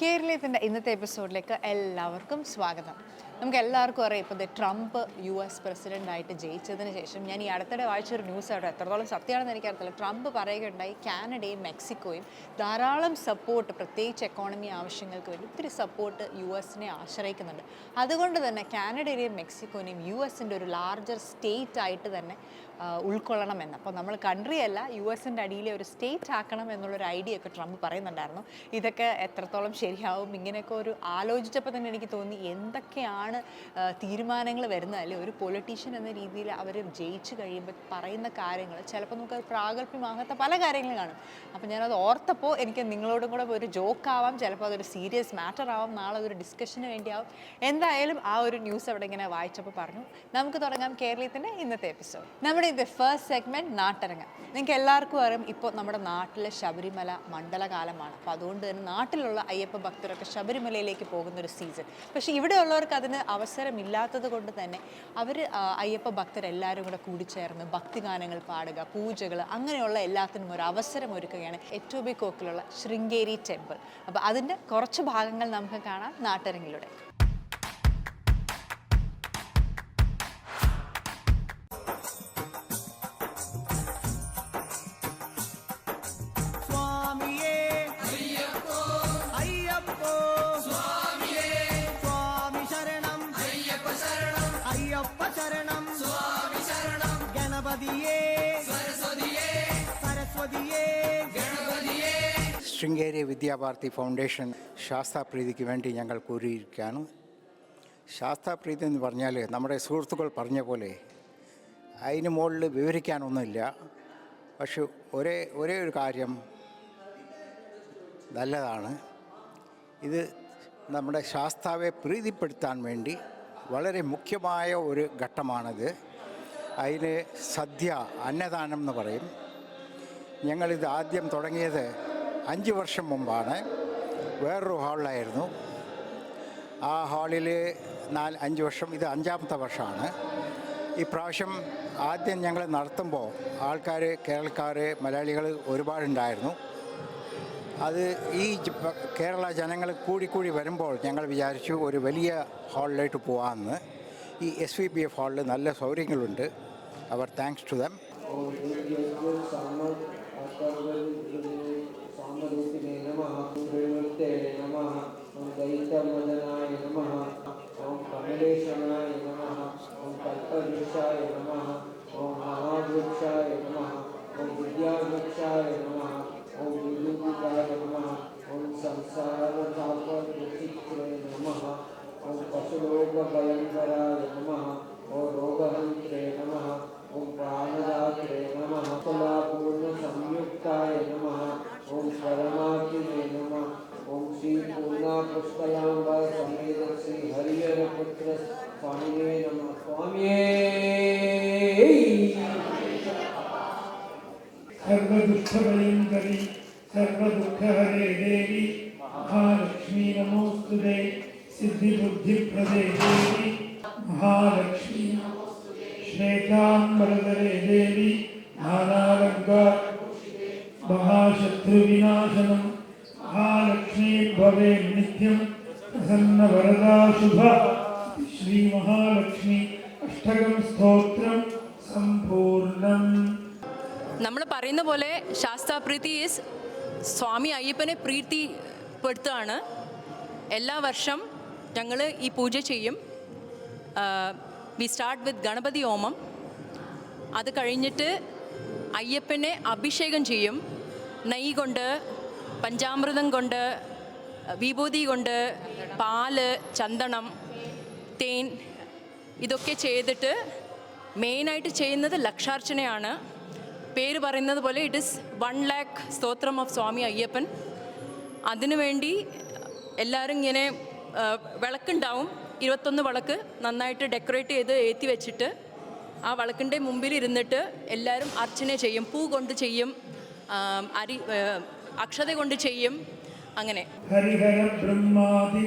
കേരളീയത്തിന്റെ ഇന്നത്തെ എപ്പിസോഡിലേക്ക് എല്ലാവർക്കും സ്വാഗതം. നമുക്ക് എല്ലാവർക്കും അറിയാം ഇപ്പോൾ ട്രംപ് യു എസ് പ്രസിഡന്റായിട്ട് ജയിച്ചതിന് ശേഷം ഞാൻ ഈ അടുത്തിടെ വായിച്ച ഒരു ന്യൂസ് ആയിട്ട് എത്രത്തോളം സത്യമാണെന്ന് എനിക്കറിയത്തില്ല ട്രംപ് പറയുകയുണ്ടായി കാനഡയും മെക്സിക്കോയും ധാരാളം സപ്പോർട്ട് പ്രത്യേകിച്ച് എക്കോണമി ആവശ്യങ്ങൾക്ക് വേണ്ടി ഒത്തിരി സപ്പോർട്ട് യു എസിനെ ആശ്രയിക്കുന്നുണ്ട്. അതുകൊണ്ട് തന്നെ കാനഡയിലെയും മെക്സിക്കോനെയും യു എസിന്റെ ഒരു ലാർജർ സ്റ്റേറ്റ് ആയിട്ട് തന്നെ ഉൾക്കൊള്ളണമെന്ന്. അപ്പോൾ നമ്മൾ കൺട്രി അല്ല യു എസിന്റെ അടിയിലെ ഒരു സ്റ്റേറ്റ് ആക്കണം എന്നുള്ളൊരു ഐഡിയ ഒക്കെ ട്രംപ് പറയുന്നുണ്ടായിരുന്നു. ഇതൊക്കെ എത്രത്തോളം ശരിയാവും ഇങ്ങനെയൊക്കെ ഒരു ആലോചിച്ചപ്പോൾ തന്നെ എനിക്ക് തോന്നി എന്തൊക്കെയാണ് തീരുമാനങ്ങൾ വരുന്നത്? അല്ലെ ഒരു പൊളിറ്റീഷ്യൻ എന്ന രീതിയിൽ അവർ ജയിച്ചു കഴിയുമ്പോൾ പറയുന്ന കാര്യങ്ങൾ. ചിലപ്പോൾ നമുക്ക് പ്രാഗൽഭ്യമാകാത്ത പല കാര്യങ്ങളും കാണും. അപ്പോൾ ഞാനത് ഓർത്തപ്പോൾ എനിക്ക് നിങ്ങളോടും കൂടെ ഒരു ജോക്ക് ആവാം ചിലപ്പോൾ അതൊരു സീരിയസ് മാറ്റർ ആവാം നാളെ അതൊരു ഡിസ്കഷന് വേണ്ടിയാവും. എന്തായാലും ആ ഒരു ന്യൂസ് അവിടെ ഇങ്ങനെ വായിച്ചപ്പോൾ പറഞ്ഞു. നമുക്ക് തുടങ്ങാം കേരളത്തിന്റെ ഇന്നത്തെ എപ്പിസോഡ് നമ്മുടെ ഇത് ഫസ്റ്റ് സെഗ്മെന്റ് നാട്ടരങ്ങ്. നിങ്ങൾക്ക് എല്ലാവർക്കും അറിയാം ഇപ്പോൾ നമ്മുടെ നാട്ടിലെ ശബരിമല മണ്ഡലകാലമാണ്. അപ്പോൾ അതുകൊണ്ട് തന്നെ നാട്ടിലുള്ള അയ്യപ്പ ഭക്തരൊക്കെ ശബരിമലയിലേക്ക് പോകുന്ന ഒരു സീസൺ പക്ഷേ ഇവിടെയുള്ളവർക്ക് അതിന് അവസരമില്ലാത്തത് കൊണ്ട് തന്നെ അവർ അയ്യപ്പ ഭക്തരെല്ലാവരും കൂടെ കൂടിച്ചേർന്ന് ഭക്തിഗാനങ്ങൾ പാടുക പൂജകൾ അങ്ങനെയുള്ള എല്ലാത്തിനും ഒരു അവസരം ഒരുക്കുകയാണ് എറ്റോബിക്കോക്കിലുള്ള ശൃംഗേരി ടെമ്പിൾ. അപ്പോൾ അതിന്റെ കുറച്ച് ഭാഗങ്ങൾ നമുക്ക് കാണാം നാട്ടരങ്ങിലൂടെ. ശൃംഗേരി വിദ്യാഭാരതി ഫൗണ്ടേഷൻ ശാസ്താപ്രീതിക്ക് വേണ്ടി ഞങ്ങൾ കൂടിയിരിക്കുകയാണ്. ശാസ്താപ്രീതി എന്ന് പറഞ്ഞാൽ നമ്മുടെ സുഹൃത്തുക്കൾ പറഞ്ഞ പോലെ അതിന് മുകളിൽ വിവരിക്കാനൊന്നുമില്ല. പക്ഷെ ഒരേ ഒരേ ഒരു കാര്യം നല്ലതാണ്. ഇത് നമ്മുടെ ശാസ്താവെ പ്രീതിപ്പെടുത്താൻ വേണ്ടി വളരെ മുഖ്യമായ ഒരു ഘട്ടമാണിത്. അതിന് സദ്യ അന്നദാനം എന്ന് പറയും. ഞങ്ങളിത് ആദ്യം തുടങ്ങിയത് അഞ്ച് വർഷം മുമ്പാണ് വേറൊരു ഹാളിലായിരുന്നു. ആ ഹാളിൽ നാല് അഞ്ച് വർഷം ഇത് അഞ്ചാമത്തെ വർഷമാണ്. ഈ പ്രാവശ്യം ആദ്യം ഞങ്ങൾ നടത്തുമ്പോൾ ആൾക്കാർ കേരളക്കാർ മലയാളികൾ ഒരുപാടുണ്ടായിരുന്നു. അത് ഈ കേരള ജനങ്ങൾ കൂടിക്കൂടി വരുമ്പോൾ ഞങ്ങൾ വിചാരിച്ചു ഒരു വലിയ ഹാളിലേക്ക് പോകാമെന്ന് ഈ എസ് വി പി എഫ് ഹാളിൽ നല്ല സൗകര്യങ്ങളുണ്ട്. അവർ താങ്ക്സ് ടു ദം. ब्रह्मरूपिणे नमः श्रीमते नमः ॐ दैत्यमदनाय नमः ॐ कमलेशनाय नमः ॐ कल्पवृक्षाय नमः ॐ महावृक्षाय नमः ॐ विद्यावृक्षाय नमः ॐ नमः ॐ नमः ॐ സർവദുഃഖഹരേ ദേവി മഹാലക്ഷ്മി നമോസ്തുതേ സിദ്ധിബുദ്ധിപ്രദേ ദേവി മഹാലക്ഷ്മി ശ്വേതാംബരതരേ ദേവി നാനാലങ്കാര മഹാശത്രുവിനാശനം മഹാലക്ഷ്മി ഭവേ നിത്യം പ്രസന്ന ശുഭ ശ്രീ മഹാലക്ഷ്മി അഷ്ടകം സ്തോത്രം സമ്പൂർണം. നമ്മൾ പറയുന്ന പോലെ ശാസ്താപ്രീതി ഈസ് സ്വാമി അയ്യപ്പനെ പ്രീതിപ്പെടുത്തുകയാണ് എല്ലാ വർഷം ഞങ്ങൾ ഈ പൂജ ചെയ്യും. വി സ്റ്റാർട്ട് വിത്ത് ഗണപതി ഓമം അത് കഴിഞ്ഞിട്ട് അയ്യപ്പനെ അഭിഷേകം ചെയ്യും. നെയ് കൊണ്ട് പഞ്ചാമൃതം കൊണ്ട് വിഭൂതി കൊണ്ട് പാൽ ചന്ദനം തേൻ ഇതൊക്കെ ചെയ്തിട്ട് മെയിനായിട്ട് ചെയ്യുന്നത് ലക്ഷാർച്ചനയാണ്. പേര് പറയുന്നത് പോലെ ഇറ്റ് ഇസ് വൺ ലാക്ക് സ്തോത്രം ഓഫ് സ്വാമി അയ്യപ്പൻ. അതിനുവേണ്ടി എല്ലാവരും ഇങ്ങനെ വിളക്കുണ്ടാവും. ഇരുപത്തൊന്ന് വിളക്ക് നന്നായിട്ട് ഡെക്കറേറ്റ് ചെയ്ത് ഏത്തി വെച്ചിട്ട് ആ വിളക്കിന്റെ മുമ്പിൽ ഇരുന്നിട്ട് എല്ലാവരും അർച്ചന ചെയ്യും. പൂ കൊണ്ട് ചെയ്യും അരി അക്ഷത കൊണ്ട് ചെയ്യും അങ്ങനെ. ഹരിഹര ബ്രഹ്മാദി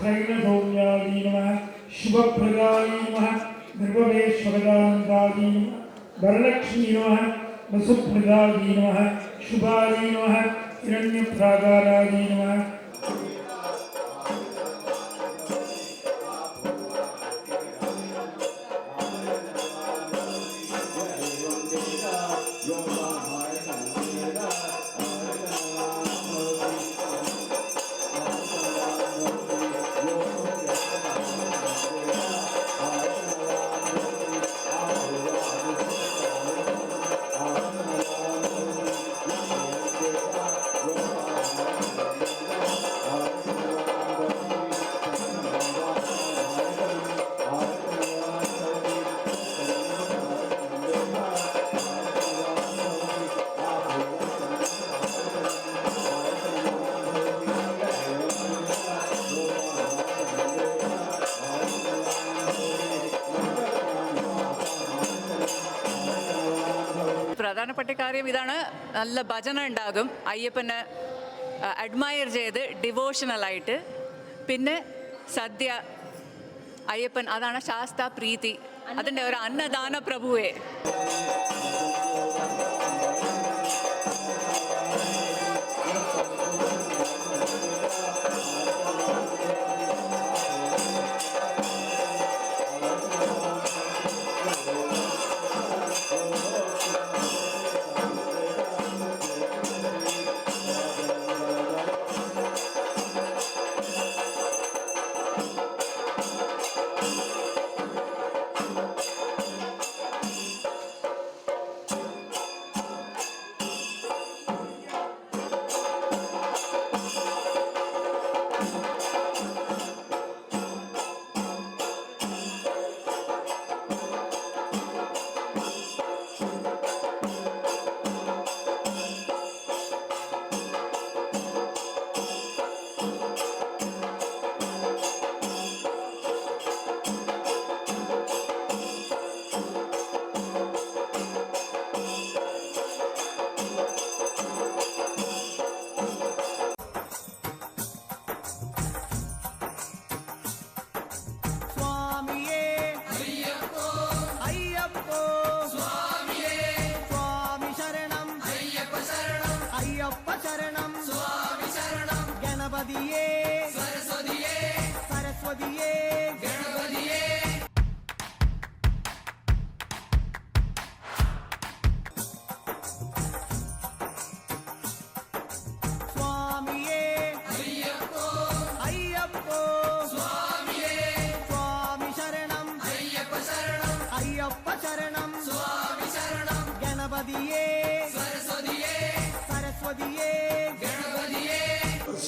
स्थैलसौम्याली नमः। शुभप्रदायी नमः। निर्भवेश्वरदानन्दादी नमः। वरलक्ष्मी नमः। वसुप्रदादी नमः। शुभादी नमः। हिरण्यप्राकारादी नमः। പ്രധാനപ്പെട്ട കാര്യം ഇതാണ്. നല്ല ഭജന ഉണ്ടാകും. അയ്യപ്പനെ അഡ്മയർ ചെയ്ത് ഡിവോഷണലായിട്ട് പിന്നെ സദ്യ അയ്യപ്പൻ അതാണ് ശാസ്ത പ്രീതി. അതിന്റെ ഒരു അന്നദാന പ്രഭുവേ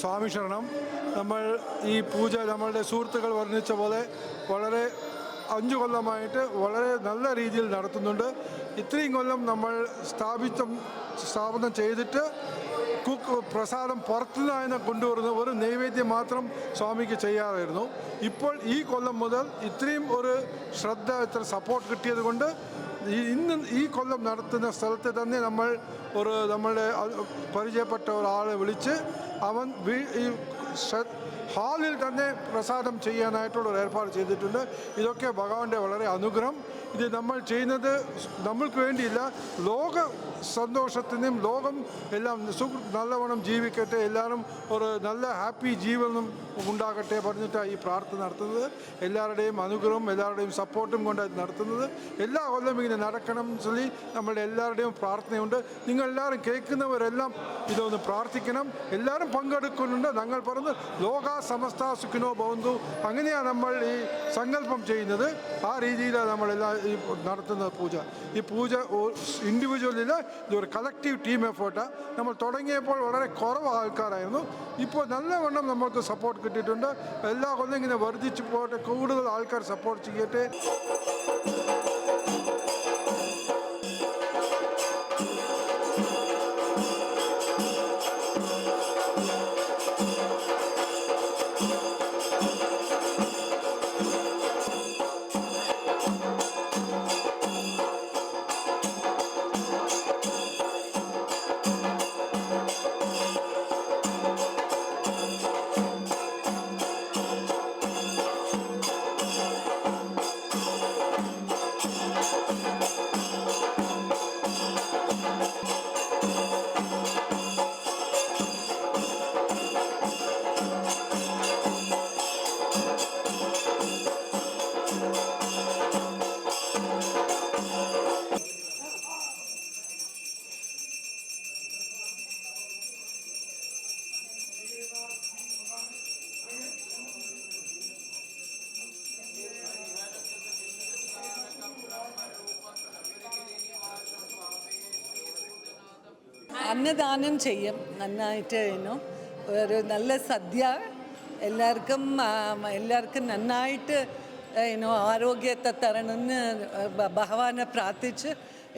സ്വാമി ശരണം. നമ്മൾ ഈ പൂജ നമ്മളുടെ സുഹൃത്തുക്കൾ വർണിച്ച പോലെ വളരെ അഞ്ചു കൊല്ലമായിട്ട് വളരെ നല്ല രീതിയിൽ നടത്തുന്നുണ്ട്. ഇത്രയും കൊല്ലം നമ്മൾ സ്ഥാപിച്ച സ്ഥാപനം ചെയ്തിട്ട് കുക്ക് പ്രസാദം പുറത്തുനിന്ന് കൊണ്ടുവരുന്ന ഒരു നൈവേദ്യം മാത്രം സ്വാമിക്ക് ചെയ്യാറായിരുന്നു. ഇപ്പോൾ ഈ കൊല്ലം മുതൽ ഇത്രയും ഒരു ശ്രദ്ധ ഇത്ര സപ്പോർട്ട് കിട്ടിയത് കൊണ്ട് ഇന്ന് ഈ കൊല്ലം നടത്തുന്ന സ്ഥലത്ത് തന്നെ നമ്മൾ ഒരു നമ്മളുടെ പരിചയപ്പെട്ട ഒരാളെ വിളിച്ച് അവൻ ഈ ഹാളിൽ തന്നെ പ്രസാദം ചെയ്യാനായിട്ടുള്ള ഒരു ഏർപ്പാട് ചെയ്തിട്ടുണ്ട്. ഇതൊക്കെ ഭഗവാന്റെ വളരെ അനുഗ്രഹം. ഇത് നമ്മൾ ചെയ്യുന്നത് നമ്മൾക്ക് വേണ്ടിയില്ല ലോക സന്തോഷത്തിനും ലോകം എല്ലാം സുഖ നല്ലവണ്ണം ജീവിക്കട്ടെ എല്ലാവരും ഒരു നല്ല ഹാപ്പി ജീവനും ഉണ്ടാകട്ടെ പറഞ്ഞിട്ടാണ് ഈ പ്രാർത്ഥന നടത്തുന്നത്. എല്ലാവരുടെയും അനുഗ്രഹവും എല്ലാവരുടെയും സപ്പോർട്ടും കൊണ്ട് നടത്തുന്നത്. എല്ലാ കൊല്ലം ഇങ്ങനെ നടക്കണം ചൊല്ലി നമ്മളുടെ എല്ലാവരുടെയും പ്രാർത്ഥനയുണ്ട്. നിങ്ങൾ എല്ലാവരും കേൾക്കുന്നവരെല്ലാം ഇതൊന്ന് പ്രാർത്ഥിക്കണം. എല്ലാവരും പങ്കെടുക്കുന്നുണ്ട്. ഞങ്ങൾ പറഞ്ഞ് ലോക സമസ്ത സുഖിനോ ബന്ധു അങ്ങനെയാണ് നമ്മൾ ഈ സങ്കല്പം ചെയ്യുന്നത്. ആ രീതിയിലാണ് നമ്മളെല്ലാം ഈ നടത്തുന്ന പൂജ. ഈ പൂജ ഇൻഡിവിജ്വലില്ല ഇതൊരു കളക്റ്റീവ് ടീം എഫേർട്ട് നമ്മൾ തുടങ്ങിയപ്പോൾ വളരെ കുറവ് ആൾക്കാരായിരുന്നു. ഇപ്പോൾ നല്ലവണ്ണം നമ്മൾക്ക് സപ്പോർട്ട് കിട്ടിയിട്ടുണ്ട്. എല്ലാ കൊല്ലം ഇങ്ങനെ വർദ്ധിച്ചു പോകട്ടെ കൂടുതൽ ആൾക്കാർ സപ്പോർട്ട് ചെയ്യട്ടെ. അന്നദാനം ചെയ്യും. നന്നായിട്ട് ഇനോ ഒരു നല്ല സദ്യ. എല്ലാവർക്കും എല്ലാവർക്കും നന്നായിട്ട് ഇനോ ആരോഗ്യത്തെ തരണമെന്ന് ഭഗവാനെ പ്രാർത്ഥിച്ച്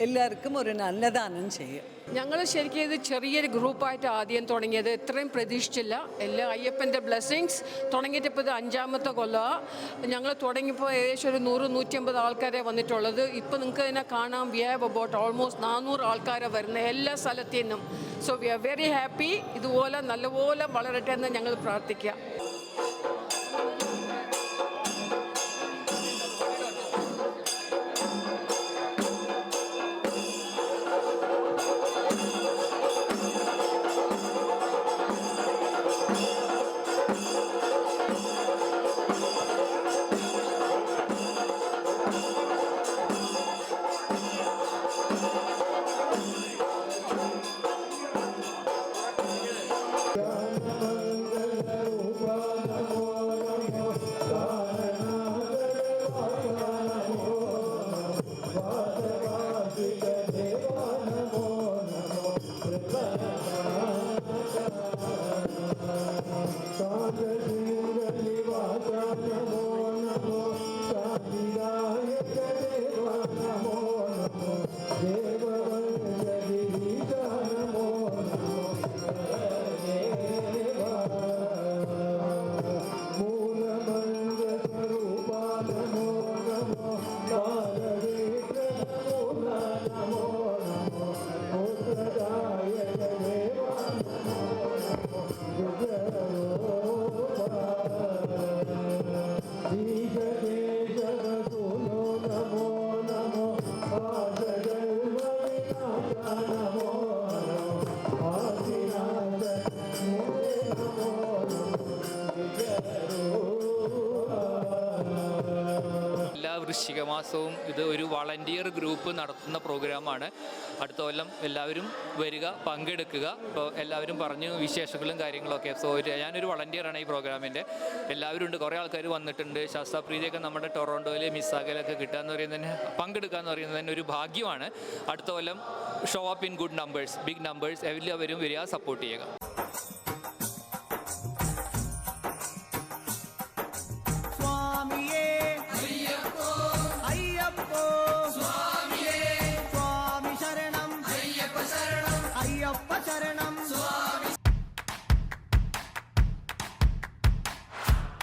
എല്ലാവർക്കും ഒരു നല്ലദാനം ചെയ്യും. ഞങ്ങൾ ശരിക്കും ഇത് ചെറിയൊരു ഗ്രൂപ്പായിട്ട് ആദ്യം തുടങ്ങിയത് ഇത്രയും പ്രതീക്ഷിച്ചില്ല. എല്ലാ അയ്യപ്പന്റെ ബ്ലെസ്സിങ്സ് തുടങ്ങിയിട്ട് ഇപ്പോൾ ഇത് അഞ്ചാമത്തെ കൊല്ലമാണ് ഞങ്ങൾ തുടങ്ങിയപ്പോൾ ഏകദേശം ഒരു നൂറ് നൂറ്റമ്പത് ആൾക്കാരെ വന്നിട്ടുള്ളത്. ഇപ്പോൾ നിങ്ങൾക്ക് തന്നെ കാണാം വി ഹാവ് അബൌട്ട് ഓൾമോസ്റ്റ് നാനൂറ് ആൾക്കാരെ വരുന്നത് എല്ലാ സ്ഥലത്തു നിന്നും so we are very happy ഇതുപോലെ നല്ലപോലെ വളരട്ടെ എന്ന് ഞങ്ങൾ പ്രാർത്ഥിക്കുക വൃശ്ചിക മാസവും ഇത് ഒരു വളണ്ടിയർ ഗ്രൂപ്പ് നടത്തുന്ന പ്രോഗ്രാമാണ്. അടുത്ത കൊല്ലം എല്ലാവരും വരിക പങ്കെടുക്കുക. ഇപ്പോൾ എല്ലാവരും പറഞ്ഞു വിശേഷങ്ങളും കാര്യങ്ങളൊക്കെ. സോ ഞാനൊരു വളണ്ടിയറാണ് ഈ പ്രോഗ്രാമിന്റെ. എല്ലാവരും ഉണ്ട്. കുറേ ആൾക്കാർ വന്നിട്ടുണ്ട്. ശാസ്ത്രപ്രീതിയൊക്കെ നമ്മുടെ ടൊറോണ്ടോയിൽ മിസ്സാകലൊക്കെ കിട്ടുക എന്ന് പറയുന്നത് തന്നെ പങ്കെടുക്കുക എന്ന് പറയുന്നത് തന്നെ ഒരു ഭാഗ്യമാണ്. അടുത്ത കൊല്ലം show up in good numbers big numbers എല്ലാവരും വരിക സപ്പോർട്ട് ചെയ്യുക.